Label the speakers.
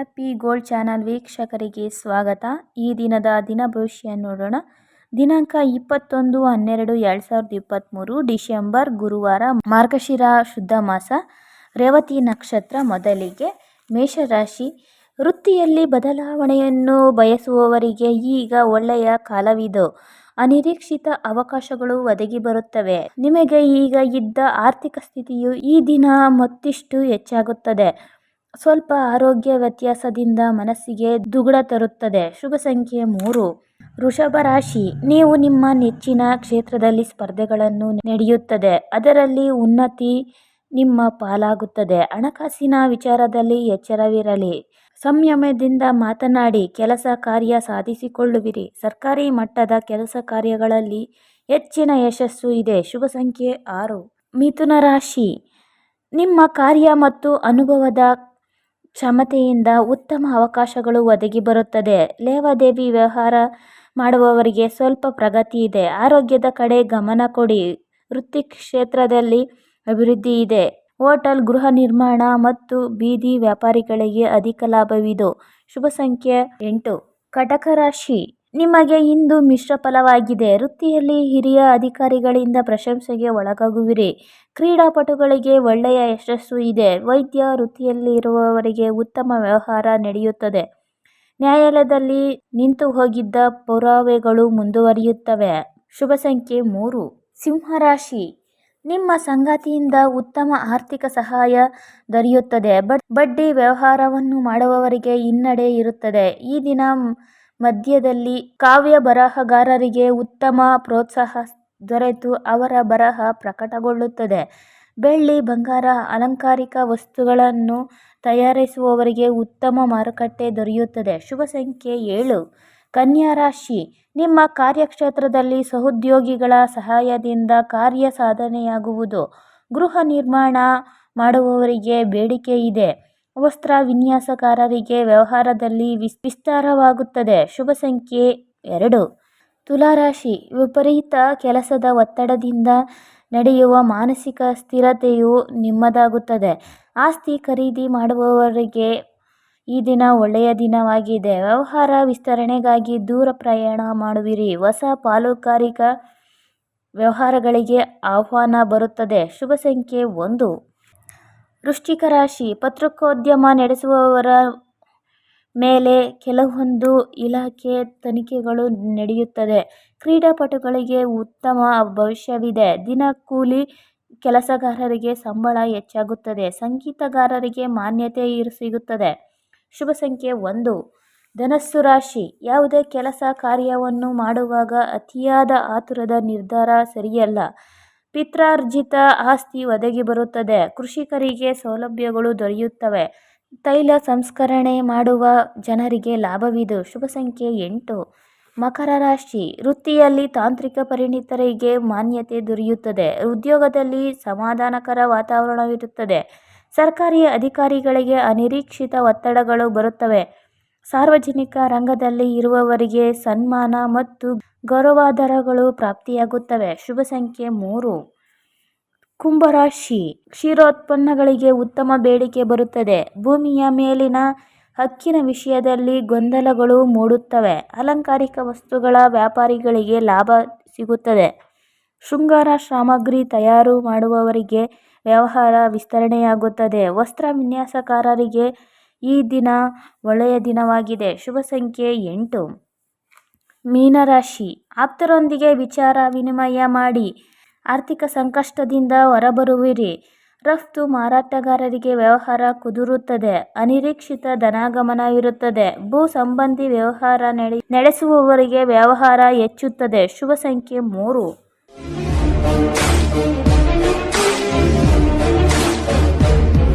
Speaker 1: Happy gold channel ವೀಕ್ಷಕರಿಗೆ ಸ್ವಾಗತ. ಈ ದಿನದ ದಿನ ಭವಿಷ್ಯ ನೋಡೋಣ. ದಿನಾಂಕ ಇಪ್ಪತ್ತೊಂದು ಹನ್ನೆರಡು ಎರಡು ಸಾವಿರದ ಇಪ್ಪತ್ತ್ಮೂರು ಡಿಸೆಂಬರ್, ಗುರುವಾರ, ಮಾರ್ಗಶಿರ, ಶುದ್ಧ ಮಾಸ, ರೇವತಿ ನಕ್ಷತ್ರ ಮೊದಲಿಗೆ ಮೇಷರಾಶಿ. ವೃತ್ತಿಯಲ್ಲಿ ಬದಲಾವಣೆಯನ್ನು ಬಯಸುವವರಿಗೆ ಈಗ ಒಳ್ಳೆಯ ಕಾಲವಿದು. ಅನಿರೀಕ್ಷಿತ ಅವಕಾಶಗಳು ಒದಗಿ ಬರುತ್ತವೆ. ನಿಮಗೆ ಈಗ ಇದ್ದ ಆರ್ಥಿಕ ಸ್ಥಿತಿಯು ಈ ದಿನ ಮತ್ತಿಷ್ಟು ಹೆಚ್ಚಾಗುತ್ತದೆ. ಸ್ವಲ್ಪ ಆರೋಗ್ಯ ವ್ಯತ್ಯಾಸದಿಂದ ಮನಸ್ಸಿಗೆ ದುಗುಡ ತರುತ್ತದೆ. ಶುಭ ಸಂಖ್ಯೆ ಮೂರು. ವೃಷಭ ರಾಶಿ. ನೀವು ನಿಮ್ಮ ನೆಚ್ಚಿನ ಕ್ಷೇತ್ರದಲ್ಲಿ ಸ್ಪರ್ಧೆಗಳನ್ನು ನಡೆಯುತ್ತದೆ. ಅದರಲ್ಲಿ ಉನ್ನತಿ ನಿಮ್ಮ ಪಾಲಾಗುತ್ತದೆ. ಹಣಕಾಸಿನ ವಿಚಾರದಲ್ಲಿ ಎಚ್ಚರವಿರಲಿ. ಸಂಯಮದಿಂದ ಮಾತನಾಡಿ ಕೆಲಸ ಕಾರ್ಯ ಸಾಧಿಸಿಕೊಳ್ಳುವಿರಿ. ಸರ್ಕಾರಿ ಮಟ್ಟದ ಕೆಲಸ ಕಾರ್ಯಗಳಲ್ಲಿ ಹೆಚ್ಚಿನ ಯಶಸ್ಸು ಇದೆ. ಶುಭ ಸಂಖ್ಯೆ ಆರು. ಮಿಥುನ ರಾಶಿ. ನಿಮ್ಮ ಕಾರ್ಯ ಮತ್ತು ಅನುಭವದ ಕ್ಷಮತೆಯಿಂದ ಉತ್ತಮ ಅವಕಾಶಗಳು ಒದಗಿ ಬರುತ್ತದೆ. ಲೇವಾದೇವಿ ವ್ಯವಹಾರ ಮಾಡುವವರಿಗೆ ಸ್ವಲ್ಪ ಪ್ರಗತಿ ಇದೆ. ಆರೋಗ್ಯದ ಕಡೆ ಗಮನ ಕೊಡಿ. ವೃತ್ತಿ ಕ್ಷೇತ್ರದಲ್ಲಿ ಅಭಿವೃದ್ಧಿ ಇದೆ. ಹೋಟೆಲ್, ಗೃಹ ನಿರ್ಮಾಣ ಮತ್ತು ಬೀದಿ ವ್ಯಾಪಾರಿಗಳಿಗೆ ಅಧಿಕ ಲಾಭವಿದು. ಶುಭ ಸಂಖ್ಯೆ ಎಂಟು. ಕಟಕ ರಾಶಿ. ನಿಮಗೆ ಇಂದು ಮಿಶ್ರ ಫಲವಾಗಿದೆ. ವೃತ್ತಿಯಲ್ಲಿ ಹಿರಿಯ ಅಧಿಕಾರಿಗಳಿಂದ ಪ್ರಶಂಸೆಗೆ ಒಳಗಾಗುವಿರಿ. ಕ್ರೀಡಾಪಟುಗಳಿಗೆ ಒಳ್ಳೆಯ ಯಶಸ್ಸು ಇದೆ. ವೈದ್ಯ ವೃತ್ತಿಯಲ್ಲಿರುವವರಿಗೆ ಉತ್ತಮ ವ್ಯವಹಾರ ನಡೆಯುತ್ತದೆ. ನ್ಯಾಯಾಲಯದಲ್ಲಿ ನಿಂತು ಹೋಗಿದ್ದ ಪುರಾವೆಗಳು ಮುಂದುವರಿಯುತ್ತವೆ. ಶುಭ ಸಂಖ್ಯೆ ಮೂರು. ಸಿಂಹರಾಶಿ. ನಿಮ್ಮ ಸಂಗಾತಿಯಿಂದ ಉತ್ತಮ ಆರ್ಥಿಕ ಸಹಾಯ ದೊರೆಯುತ್ತದೆ. ಬಡ್ಡಿ ವ್ಯವಹಾರವನ್ನು ಮಾಡುವವರಿಗೆ ಹಿನ್ನಡೆ ಇರುತ್ತದೆ. ಈ ದಿನ ಮಧ್ಯದಲ್ಲಿ ಕಾವ್ಯ ಬರಹಗಾರರಿಗೆ ಉತ್ತಮ ಪ್ರೋತ್ಸಾಹ ದೊರೆತು ಅವರ ಬರಹ ಪ್ರಕಟಗೊಳ್ಳುತ್ತದೆ. ಬೆಳ್ಳಿ, ಬಂಗಾರ, ಅಲಂಕಾರಿಕ ವಸ್ತುಗಳನ್ನು ತಯಾರಿಸುವವರಿಗೆ ಉತ್ತಮ ಮಾರುಕಟ್ಟೆ ದೊರೆಯುತ್ತದೆ. ಶುಭ ಸಂಖ್ಯೆ ಏಳು. ಕನ್ಯಾ ರಾಶಿ. ನಿಮ್ಮ ಕಾರ್ಯಕ್ಷೇತ್ರದಲ್ಲಿ ಸಹೋದ್ಯೋಗಿಗಳ ಸಹಾಯದಿಂದ ಕಾರ್ಯ ಸಾಧನೆಯಾಗುವುದು. ಗೃಹ ನಿರ್ಮಾಣ ಮಾಡುವವರಿಗೆ ಬೇಡಿಕೆ ಇದೆ. ವಸ್ತ್ರ ವಿನ್ಯಾಸಕಾರರಿಗೆ ವ್ಯವಹಾರದಲ್ಲಿ ವಿಸ್ತಾರವಾಗುತ್ತದೆ. ಶುಭ ಸಂಖ್ಯೆ ಎರಡು. ತುಲಾರಾಶಿ. ವಿಪರೀತ ಕೆಲಸದ ಒತ್ತಡದಿಂದ ನಡೆಯುವ ಮಾನಸಿಕ ಸ್ಥಿರತೆಯು ನಿಮ್ಮದಾಗುತ್ತದೆ. ಆಸ್ತಿ ಖರೀದಿ ಮಾಡುವವರಿಗೆ ಈ ದಿನ ಒಳ್ಳೆಯ ದಿನವಾಗಿದೆ. ವ್ಯವಹಾರ ವಿಸ್ತರಣೆಗಾಗಿ ದೂರ ಪ್ರಯಾಣ ಮಾಡುವಿರಿ. ಹೊಸ ಪಾಲುಕಾರಿಕ ವ್ಯವಹಾರಗಳಿಗೆ ಆಹ್ವಾನ ಬರುತ್ತದೆ. ಶುಭ ಸಂಖ್ಯೆ ಒಂದು. ವೃಶ್ಚಿಕ ರಾಶಿ ಪತ್ರಿಕೋದ್ಯಮ ನಡೆಸುವವರ ಮೇಲೆ ಕೆಲವೊಂದು ಇಲಾಖೆ ತನಿಖೆಗಳು ನಡೆಯುತ್ತದೆ. ಕ್ರೀಡಾಪಟುಗಳಿಗೆ ಉತ್ತಮ ಭವಿಷ್ಯವಿದೆ. ದಿನ ಕೂಲಿ ಕೆಲಸಗಾರರಿಗೆ ಸಂಬಳ ಹೆಚ್ಚಾಗುತ್ತದೆ. ಸಂಗೀತಗಾರರಿಗೆ ಮಾನ್ಯತೆ ಸಿಗುತ್ತದೆ. ಶುಭ ಸಂಖ್ಯೆ ಒಂದು. ಧನಸ್ಸು ರಾಶಿ. ಯಾವುದೇ ಕೆಲಸ ಕಾರ್ಯವನ್ನು ಮಾಡುವಾಗ ಅತಿಯಾದ ಆತುರದ ನಿರ್ಧಾರ ಸರಿಯಲ್ಲ. ಪಿತ್ರಾರ್ಜಿತ ಆಸ್ತಿ ಒದಗಿ ಬರುತ್ತದೆ. ಕೃಷಿಕರಿಗೆ ಸೌಲಭ್ಯಗಳು ದೊರೆಯುತ್ತವೆ. ತೈಲ ಸಂಸ್ಕರಣೆ ಮಾಡುವ ಜನರಿಗೆ ಲಾಭವಿದು. ಶುಭ ಸಂಖ್ಯೆ ಎಂಟು. ಮಕರ ರಾಶಿ. ವೃತ್ತಿಯಲ್ಲಿ ತಾಂತ್ರಿಕ ಪರಿಣಿತರಿಗೆ ಮಾನ್ಯತೆ ದೊರೆಯುತ್ತದೆ. ಉದ್ಯೋಗದಲ್ಲಿ ಸಮಾಧಾನಕರ ವಾತಾವರಣವಿರುತ್ತದೆ. ಸರ್ಕಾರಿ ಅಧಿಕಾರಿಗಳಿಗೆ ಅನಿರೀಕ್ಷಿತ ಒತ್ತಡಗಳು ಬರುತ್ತವೆ. ಸಾರ್ವಜನಿಕ ರಂಗದಲ್ಲಿ ಇರುವವರಿಗೆ ಸನ್ಮಾನ ಮತ್ತು ಗೌರವಾಧಾರಗಳು ಪ್ರಾಪ್ತಿಯಾಗುತ್ತವೆ. ಶುಭ ಸಂಖ್ಯೆ ಮೂರು. ಕುಂಭರಾಶಿ. ಕ್ಷೀರೋತ್ಪನ್ನಗಳಿಗೆ ಉತ್ತಮ ಬೇಡಿಕೆ ಬರುತ್ತದೆ. ಭೂಮಿಯ ಮೇಲಿನ ಹಕ್ಕಿನ ವಿಷಯದಲ್ಲಿ ಗೊಂದಲಗಳು ಮೂಡುತ್ತವೆ. ಅಲಂಕಾರಿಕ ವಸ್ತುಗಳ ವ್ಯಾಪಾರಿಗಳಿಗೆ ಲಾಭ ಸಿಗುತ್ತದೆ. ಶೃಂಗಾರ, ಸಾಮಗ್ರಿ ತಯಾರು ಮಾಡುವವರಿಗೆ ವ್ಯವಹಾರ ವಿಸ್ತರಣೆಯಾಗುತ್ತದೆ. ವಸ್ತ್ರ ವಿನ್ಯಾಸಕಾರರಿಗೆ ಈ ದಿನ ಒಳ್ಳೆಯ ದಿನವಾಗಿದೆ. ಶುಭ ಸಂಖ್ಯೆ ಎಂಟು. ಮೀನರಾಶಿ. ಆಪ್ತರೊಂದಿಗೆ ವಿಚಾರ ವಿನಿಮಯ ಮಾಡಿ ಆರ್ಥಿಕ ಸಂಕಷ್ಟದಿಂದ ಹೊರಬರುವಿರಿ. ರಫ್ತು ಮಾರಾಟಗಾರರಿಗೆ ವ್ಯವಹಾರ ಕುದುರುತ್ತದೆ. ಅನಿರೀಕ್ಷಿತ ಧನಾಗಮನವಿರುತ್ತದೆ. ಭೂ ಸಂಬಂಧಿ ವ್ಯವಹಾರ ನಡೆಸುವವರಿಗೆ ವ್ಯವಹಾರ ಹೆಚ್ಚುತ್ತದೆ. ಶುಭ ಸಂಖ್ಯೆ ಮೂರು.